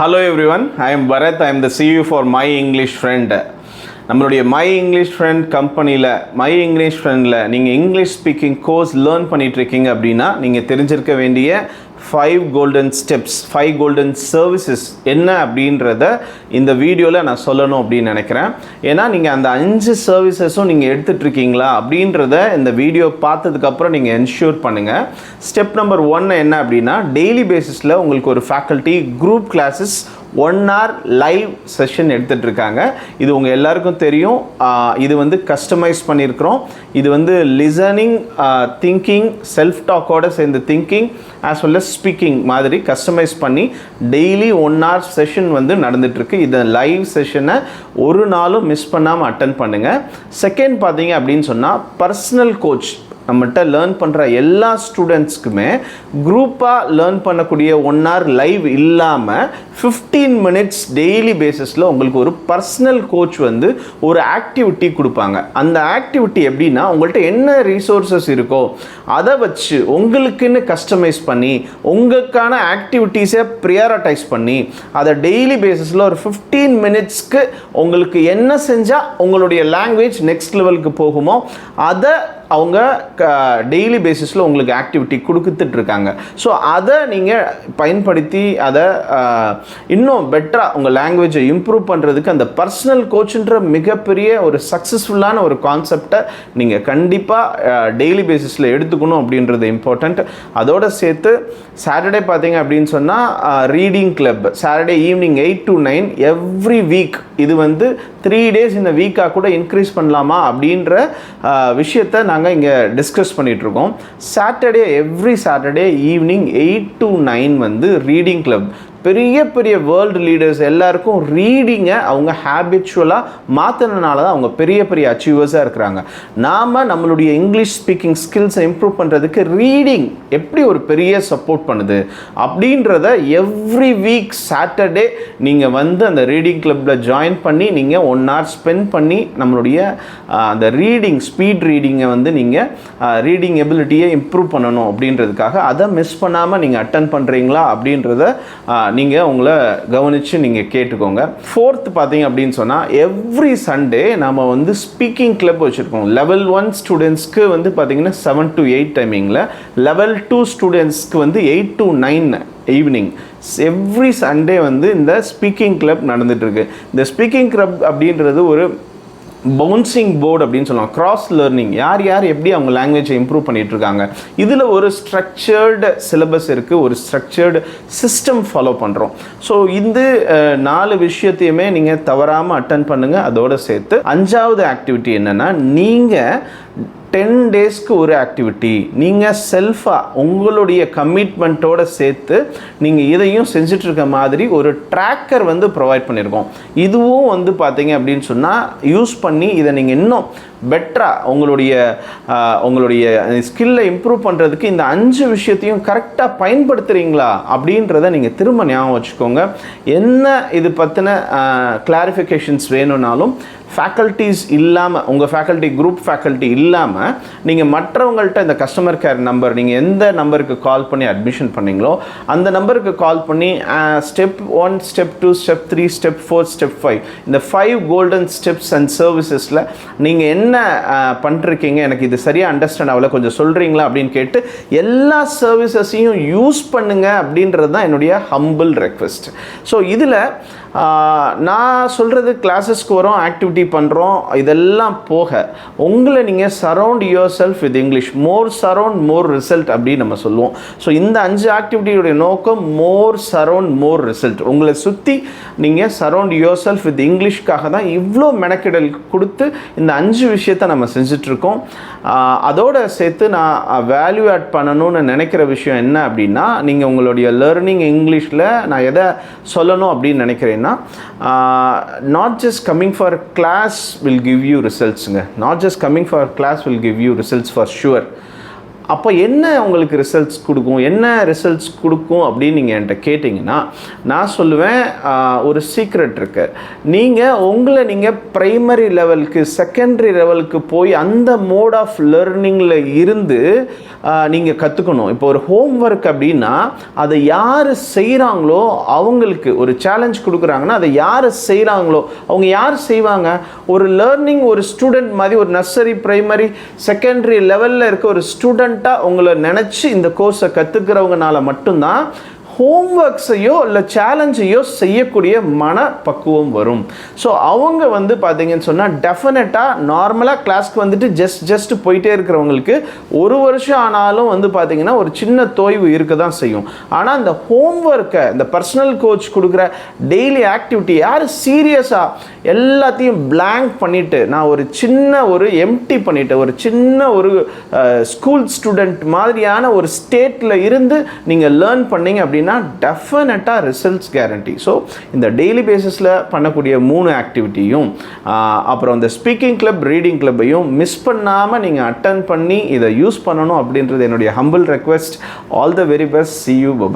Hello everyone, I am Bharat. I am the CEO for My English Friend. நம்மளுடைய my English friend கம்பெனியில் my English ஃப்ரெண்டில் நீங்கள் English speaking course learn பண்ணிகிட்ருக்கீங்க அப்படின்னா நீங்கள் தெரிஞ்சிருக்க வேண்டிய five golden steps five golden services என்ன அப்படின்றத இந்த வீடியோவில் நான் சொல்லணும் அப்படின்னு நினைக்கிறேன் ஏன்னா நீங்கள் அந்த அஞ்சு சர்வீசஸும் நீங்கள் எடுத்துட்ருக்கீங்களா அப்படின்றத இந்த வீடியோ பார்த்ததுக்கப்புறம் நீங்கள் என்ஷூர் பண்ணுங்கள் ஸ்டெப் நம்பர் ஒன் என்ன அப்படின்னா டெய்லி பேசிஸில் உங்களுக்கு ஒரு faculty group classes one hour live session எடுத்துகிட்ருக்காங்க இது உங்கள் எல்லாருக்கும் தெரியும் இது வந்து கஸ்டமைஸ் பண்ணியிருக்கிறோம் இது வந்து லிசனிங் திங்கிங் செல்ஃப் டாக்கோடு சேர்ந்து thinking as well as speaking மாதிரி கஸ்டமைஸ் பண்ணி டெய்லி ஒன் ஹவர் செஷன் வந்து நடந்துகிட்ருக்கு இதை லைவ் செஷனை ஒரு நாளும் மிஸ் பண்ணாமல் அட்டன் பண்ணுங்கள் செகண்ட் பார்த்தீங்க அப்படின்னு சொன்னால் பர்சனல் கோச் நம்மகிட்ட லேர்ன் பண்ணுற எல்லா ஸ்டூடெண்ட்ஸ்க்குமே குரூப்பாக லேர்ன் பண்ணக்கூடிய ஒன் ஹவர் லைவ் இல்லாமல் ஃபிஃப்டீன் மினிட்ஸ் டெய்லி பேசிஸில் உங்களுக்கு ஒரு பர்சனல் கோச் வந்து ஒரு ஆக்டிவிட்டி கொடுப்பாங்க அந்த ஆக்டிவிட்டி எப்படின்னா உங்கள்கிட்ட என்ன ரிசோர்ஸஸ் இருக்கோ அதை வச்சு உங்களுக்குன்னு கஸ்டமைஸ் பண்ணி உங்களுக்கான ஆக்டிவிட்டீஸை ப்ரியாரிட்டைஸ் பண்ணி அதை டெய்லி பேசிஸில் ஒரு ஃபிஃப்டீன் மினிட்ஸ்க்கு உங்களுக்கு என்ன செஞ்சால் உங்களுடைய லாங்குவேஜ் நெக்ஸ்ட் லெவலுக்கு போகுமோ அதை அவங்க டெய்லி பேசிஸில் உங்களுக்கு ஆக்டிவிட்டி கொடுத்துட்ருக்காங்க ஸோ அதை நீங்கள் பயன்படுத்தி அதை இன்னும் பெட்டராக உங்கள் லாங்குவேஜை இம்ப்ரூவ் பண்ணுறதுக்கு அந்த பர்சனல் கோச்சுன்ற மிகப்பெரிய ஒரு சக்ஸஸ்ஃபுல்லான ஒரு கான்செப்டை நீங்கள் கண்டிப்பாக டெய்லி பேசிஸில் எடுத்துக்கணும் அப்படின்றது இம்பார்ட்டண்ட் அதோடு சேர்த்து சாட்டர்டே பார்த்தீங்க அப்படின்னு சொன்னால் reading club Saturday evening eight to nine every week இது வந்து த்ரீ டேஸ் இந்த வீக்காக கூட இன்க்ரீஸ் பண்ணலாமா அப்படின்ற விஷயத்தை நான் நாங்கள் இங்கே டிஸ்கஸ் பண்ணிகிட்ருக்கோம் Saturday every Saturday evening eight to nine வந்து ரீடிங் கிளப் பெரிய பெரிய வேர்ல்டு லீடர்ஸ் எல்லாருக்கும் ரீடிங்கை அவங்க ஹேபிச்சுவலாக மாற்றினால தான் அவங்க பெரிய பெரிய அச்சீவர்ஸாக இருக்கிறாங்க நாம் நம்மளுடைய இங்கிலீஷ் ஸ்பீக்கிங் ஸ்கில்ஸை இம்ப்ரூவ் பண்ணுறதுக்கு ரீடிங் எப்படி ஒரு பெரிய சப்போர்ட் பண்ணுது அப்படின்றத எவ்ரி வீக் சாட்டர்டே நீங்கள் வந்து அந்த ரீடிங் கிளப்பில் ஜாயின் பண்ணி நீங்கள் ஒன் ஹவர் ஸ்பெண்ட் பண்ணி நம்மளுடைய அந்த ரீடிங் ஸ்பீட் ரீடிங்கை வந்து நீங்கள் ரீடிங் எபிலிட்டியை இம்ப்ரூவ் பண்ணணும் அப்படின்றதுக்காக அதை மிஸ் பண்ணாமல் நீங்கள் அட்டன் பண்ணுறீங்களா அப்படின்றத நீங்கள் உங்களை கவனித்து நீங்கள் கேட்டுக்கோங்க ஃபோர்த் பார்த்தீங்க அப்படின்னு சொன்னால் எவ்ரி சண்டே நம்ம வந்து ஸ்பீக்கிங் கிளப் வச்சுருக்கோம் லெவல் ஒன் ஸ்டூடெண்ட்ஸ்க்கு வந்து பார்த்தீங்கன்னா செவன் டு எயிட் டைமிங்கில் லெவல் டூ ஸ்டூடெண்ட்ஸ்க்கு வந்து eight to nine evening every Sunday வந்து இந்த ஸ்பீக்கிங் கிளப் நடந்துகிட்ருக்கு இந்த ஸ்பீக்கிங் கிளப் அப்படின்றது ஒரு பவுன்சிங் போர்டு அப்படின்னு சொல்லலாம் கிராஸ் லேர்னிங் யார் யார் எப்படி அவங்க லாங்குவேஜை இம்ப்ரூவ் பண்ணிகிட்டு இருக்காங்க இதில் ஒரு ஸ்ட்ரக்சர்டு சிலபஸ் இருக்குது ஒரு ஸ்ட்ரக்சர்டு சிஸ்டம் ஃபாலோ பண்ணுறோம் ஸோ இந்த நாலு விஷயத்தையுமே நீங்கள் தவறாமல் அட்டன் பண்ணுங்கள் அதோடு சேர்த்து அஞ்சாவது ஆக்டிவிட்டி என்னென்னா நீங்கள் டென் டேஸ்க்கு ஒரு ஆக்டிவிட்டி நீங்கள் செல்ஃபாக உங்களுடைய கமிட்மெண்ட்டோடு சேர்த்து நீங்கள் இதையும் செஞ்சிட்ருக்க மாதிரி ஒரு ட்ராக்கர் வந்து ப்ரொவைட் பண்ணியிருக்கோம் இதுவும் வந்து பார்த்தீங்க அப்படின்னு சொன்னால் யூஸ் பண்ணி இதை நீங்கள் இன்னும் பெட்டராக உங்களுடைய உங்களுடைய ஸ்கில்லை இம்ப்ரூவ் பண்ணுறதுக்கு இந்த அஞ்சு விஷயத்தையும் கரெக்டாக பயன்படுத்துகிறீங்களா அப்படின்றத நீங்கள் திரும்ப ஞாபகம் வச்சுக்கோங்க என்ன இது பற்றின கிளாரிஃபிகேஷன்ஸ் வேணும்னாலும் ஃபேக்கல்ட்டிஸ் இல்லாமல் உங்கள் ஃபேக்கல்ட்டி குரூப் ஃபேக்கல்ட்டி இல்லாமல் நீங்கள் மற்றவங்கள்ட்ட இந்த கஸ்டமர் கேர் நம்பர் நீங்கள் எந்த நம்பருக்கு கால் பண்ணி அட்மிஷன் பண்ணீங்களோ அந்த நம்பருக்கு கால் பண்ணி step one step two step three step four step five இந்த ஃபைவ் கோல்டன் ஸ்டெப்ஸ் அண்ட் சர்வீசஸில் நீங்கள் என்ன பண்ணிருக்கீங்க எனக்கு இது சரியாக அண்டர்ஸ்டாண்ட் ஆகலை கொஞ்சம் சொல்கிறீங்களா அப்படின்னு கேட்டு எல்லா சர்வீசஸையும் யூஸ் பண்ணுங்கள் அப்படின்றது தான் என்னுடைய ஹம்பிள் ரெக்வெஸ்ட் ஸோ இதில் நான் சொல்கிறது கிளாஸஸ்க்கு வரும் ஆக்டிவிட்டி ஆக்டிவிட்டி பண்ணுறோம் இதெல்லாம் போக உங்களை நீங்கள் surround yourself with English more surround more result அப்படின்னு நம்ம சொல்லுவோம் ஸோ இந்த அஞ்சு ஆக்டிவிட்டியுடைய நோக்கம் மோர் சரௌண்ட் மோர் ரிசல்ட் உங்களை சுற்றி நீங்கள் சரௌண்ட் யுவர் செல்ஃப் வித் இங்கிலீஷ்க்காக தான் இவ்வளோ மெனக்கிடல் கொடுத்து இந்த அஞ்சு விஷயத்த நம்ம செஞ்சிட்ருக்கோம் அதோடு சேர்த்து நான் வேல்யூ ஆட் பண்ணணும்னு நினைக்கிற விஷயம் என்ன அப்படின்னா நீங்கள் உங்களுடைய லேர்னிங் இங்கிலீஷில் நான் எதை சொல்லணும் அப்படின்னு நினைக்கிறேன்னா not just coming for class Class will give you results. Not just coming for class will give you results for sure. அப்போ என்ன உங்களுக்கு ரிசல்ட்ஸ் கொடுக்கும் என்ன ரிசல்ட்ஸ் கொடுக்கும் அப்படின்னு நீங்கள் என்கிட்ட கேட்டிங்கன்னா நான் சொல்லுவேன் ஒரு சீக்ரெட் இருக்கு நீங்கள் உங்களை நீங்கள் ப்ரைமரி லெவலுக்கு செகண்டரி லெவலுக்கு போய் அந்த மோட் ஆஃப் லேர்னிங்கில் இருந்து நீங்கள் கற்றுக்கணும் இப்போ ஒரு ஹோம் ஒர்க் அப்படின்னா அதை யார் செய்கிறாங்களோ அவங்களுக்கு ஒரு சேலஞ்ச் கொடுக்குறாங்கன்னா அதை யார் செய்கிறாங்களோ அவங்க யார் செய்வாங்க ஒரு லேர்னிங் ஒரு ஸ்டூடெண்ட் மாதிரி ஒரு நர்சரி ப்ரைமரி செகண்டரி லெவலில் இருக்க ஒரு ஸ்டூடெண்ட் டெஃபினட்டாக உங்களை நினச்சி இந்த கோர்ஸை கற்றுக்கிறவங்கனால மட்டும்தான் ஹோம்ஒர்க்ஸையோ இல்லை சேலஞ்சையோ செய்யக்கூடிய மன பக்குவம் வரும் ஸோ அவங்க வந்து பார்த்தீங்கன்னு சொன்னால் டெஃபினட்டாக நார்மலாக கிளாஸ்க்கு வந்துட்டு ஜஸ்ட் ஜஸ்ட் போயிட்டே இருக்கிறவங்களுக்கு ஒரு வருஷம் ஆனாலும் வந்து பார்த்தீங்கன்னா ஒரு சின்ன தோய்வு இருக்க தான் செய்யும் ஆனால் இந்த ஹோம்ஒர்க்கை இந்த பர்சனல் கோச் கொடுக்குற டெய்லி ஆக்டிவிட்டி யார் சீரியஸாக எல்லாத்தையும் பிளாங்க் பண்ணிவிட்டு நான் ஒரு சின்ன ஒரு எம்டி பண்ணிவிட்டு ஒரு சின்ன ஒரு ஸ்கூல் ஸ்டூடெண்ட் மாதிரியான ஒரு ஸ்டேட்டில் இருந்து நீங்கள் லேர்ன் பண்ணீங்க அப்படின்னா அப்படின்னா டெஃபினட்டாக ரிசல்ட்ஸ் கேரண்டி ஸோ இந்த டெய்லி பேசிஸில் பண்ணக்கூடிய மூணு ஆக்டிவிட்டியும் அப்புறம் இந்த ஸ்பீக்கிங் கிளப் ரீடிங் கிளப்பையும் மிஸ் பண்ணாமல் நீங்கள் அட்டன் பண்ணி இதை யூஸ் பண்ணணும் அப்படின்றது என்னுடைய humble request all the very best see you bye bye